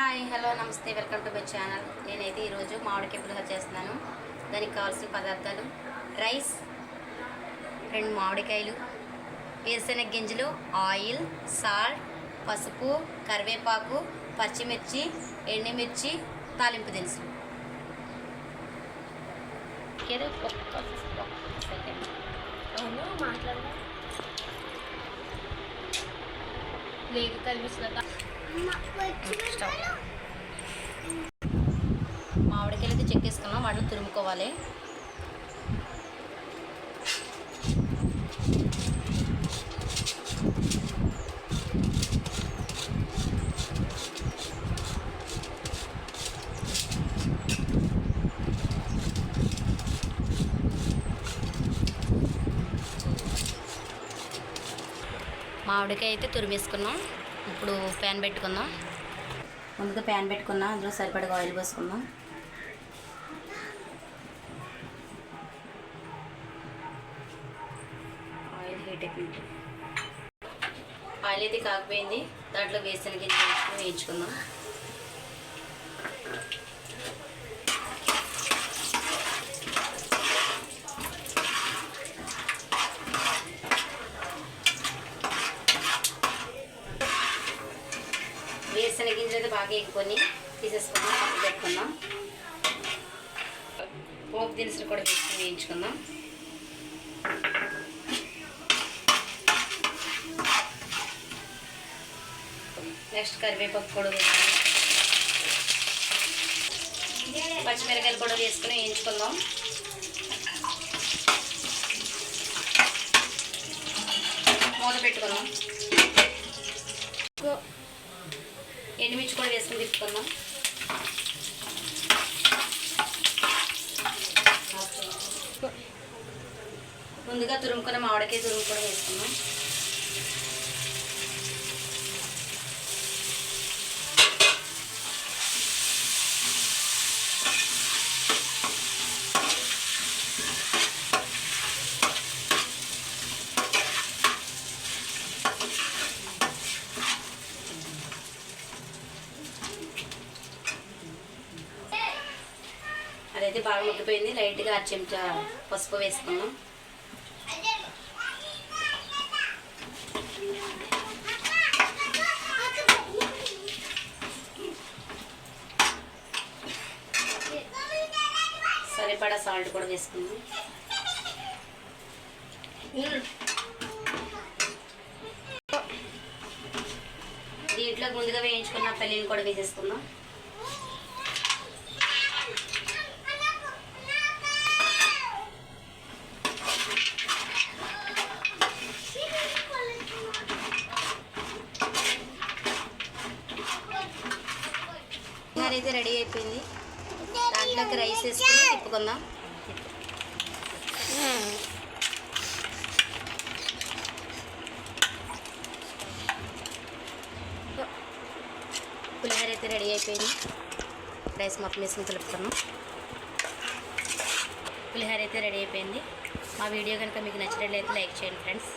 Hi hello నమస్తే welcome to my channel. నేనైతే ఈరోజు మామిడికాయ పులిహోర చేస్తున్నాను. దానికి కావాల్సిన పదార్థాలు రైస్ రెండు మామిడికాయలు వేరుశెనగ గింజలు ఆయిల్ సాల్ట్ పసుపు కరివేపాకు పచ్చిమిర్చి ఎండుమిర్చి తాలింపు దినుసులు. మాట్లాడదా. లేదు కనిపిస్తుందా మామిడికాయలు అయితే చెక్కేసుకున్నాం వాటిని తురుముకోవాలి. మామిడికాయ అయితే తురిమేసుకున్నాం. ఇప్పుడు ప్యాన్ పెట్టుకుందాం. ముందుగా ప్యాన్ పెట్టుకున్నాం అందులో సరిపడగా ఆయిల్ పోసుకుందాం. ఆయిల్ హీట్ అయిపోయింది. ఆయిల్ అయితే కాకపోయింది. దాంట్లో వేసిన గింజ వేయించుకుందాం. వేసిన గింజలు అయితే బాగా ఎక్కువని తీసేసుకుందాం పక్కన పెట్టుకుందాం పోపు దినుసులు కూడా వేసుకుని వేయించుకుందాం. నెక్స్ట్ కరివేపాకు కూడా వేసుకుందాం పచ్చిమిరకాయలు కూడా వేసుకుని వేయించుకుందాం. మూత పెట్టుకుందాం. కూడా వేసుకుని తిప్పుకుందాం. ముందుగా తురుముకున్న మామిడికాయ తురుము కూడా వేసుకున్నాం అయితే బాగా ముట్టిపోయింది లైట్గా అర చెంచా పసుపు వేసుకున్నాం. సరిపడా సాల్ట్ కూడా వేసుకుందాం దీంట్లో ముందుగా వేయించుకున్న పల్లీలు కూడా వేసేసుకుందాం. కర్రీ అయితే రెడీ అయిపోయింది. దాంట్లోకి రైస్ వేసుకుని తిప్పుకుందాం. పులిహోర అయితే రెడీ అయిపోయింది. రైస్ మొత్తం వేసుకుని కలుపుతున్నాం పులిహోర అయితే రెడీ అయిపోయింది. మా వీడియో కనుక మీకు నచ్చినట్లయితే లైక్ చేయండి ఫ్రెండ్స్.